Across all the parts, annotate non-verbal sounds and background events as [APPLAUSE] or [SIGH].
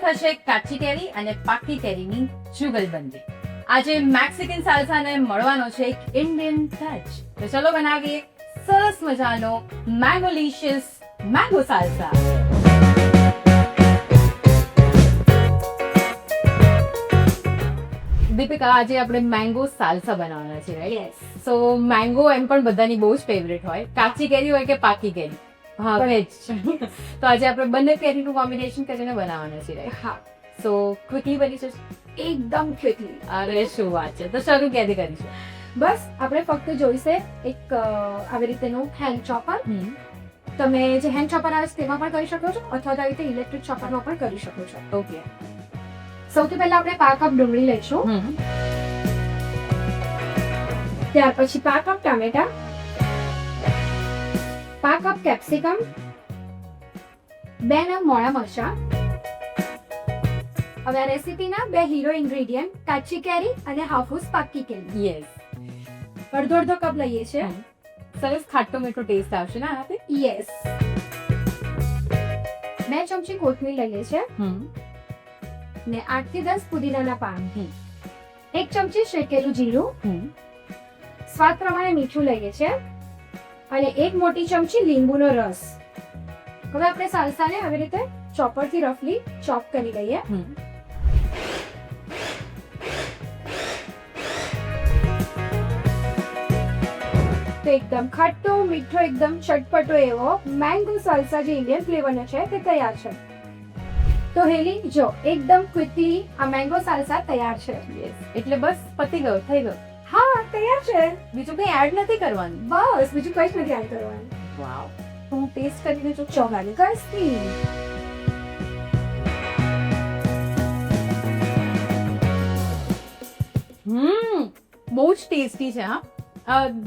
થશે કાચી કેરી અને પાકી કેરીની જુગલબંધી આજે મેક્સિકન સાલસાને મળવાનો છે એક ઇન્ડિયન ટચ તો ચલો બનાવીએ સરસ મજાનો મેંગોલિશિયસ મેંગો સાલસા. દીપિકા આજે આપણે મેંગો સાલ્સા બનાવવાના છે રાઈટ સો મેંગો એમ પણ બધાની બહુ જ ફેવરેટ હોય. કાચી કેરી હોય કે પાકી કેરી જ [LAUGHS] તો આજે આપણે બંને કેરીનું કોમ્બિનેશન કરીને બનાવવાનું છે હા. સો ક્વિકલી બની જશે? એકદમ ક્વિકલી. અરે શું વાત છે? તો શરૂ ક્યાંથી કરીશું? બસ આપણે ફક્ત જોઈશે એક આવી રીતેનું હેન્ડ ચોપર તમે જે હેન્ડ ચોપર આવે છે તેમાં પણ કરી શકો છો અથવા તો આવી રીતે ઇલેક્ટ્રિક ચોપરમાં પણ કરી શકો છો. ઓકે સૌથી પહેલા આપણે પાંચ કપ ડુંગળી લઈશું. ત્યાર પછી પાંચ કપ ટામેટા. પાંચ કપ કેપ્સિકમ બે નંગ મોળા મરચા. હવે આ રેસીપીના બે હીરો ઇન્ગ્રેડિયન્ટ કાચી કેરી અને હાફૂસ પાકી કેરી. યસ અડધો અડધો કપ લઈએ છીએ. સરસ ખાટો મીઠો ટેસ્ટ આવશે ને આનાથી? યસ બે ચમચી કોથમીર લઈએ છીએ. હમ. ને આઠથી દસ પુદીનાના પાન. એક ચમચી શેકેલું જીરું. હમ. સ્વાદ પ્રમાણે મીઠું લઈએ છીએ. અને એક મોટી ચમચી લીંબુનો રસ. હવે આપણે સાલસાને આવી રીતે ચોપરથી રફલી ચોપ કરી લઈએ. તો એકદમ ખાટો મીઠો એકદમ ચટપટો એવો મેંગો સાલસા જે ઇન્ડિયન ફ્લેવરનો છે તે તૈયાર છે. તો હેલી જો એકદમ ક્વિકલી આ મેંગો સાલસા તૈયાર છે. યસ એટલે બસ પતી ગયો થઈ ગયો. હા તૈયાર છે. બીજું કંઈ એડ નથી કરવાનું? બસ બીજું કઈ જ નથી એડ કરવાનું. વાવ તો હું ટેસ્ટ કરીને જો ચોગાની કસ્તી હમ બહુ જ ટેસ્ટી છે હા.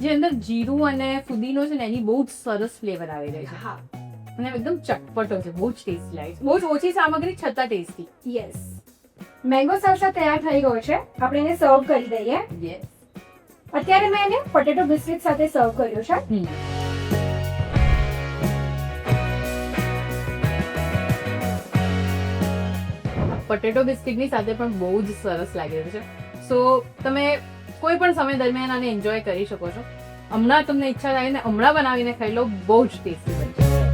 જે અંદર જીરું અને ફુદીનો છે ને એની બહુ જ સરસ ફ્લેવર આવી રહી છે. હા. અને એકદમ ચટપટો છે બહુ જ ટેસ્ટી લાગે છે. બહુ જ ઓછી સામગ્રી છતાં ટેસ્ટી યસ મેંગો સાલસા તૈયાર થઈ ગયો છે. આપણે એને સર્વ કરી દઈએ. યસ અત્યારે મેં એને પોટેટો બિસ્કિટ સાથે સર્વ કર્યો છે. પોટેટો બિસ્કિટની સાથે પણ બહુ જ સરસ લાગી રહ્યું છે. સો તમે કોઈ પણ સમય દરમિયાન આને એન્જોય કરી શકો છો. હમણાં તમને ઈચ્છા થાય ને હમણાં બનાવીને ખાઈ લો, બહુ જ ટેસ્ટી બનશે.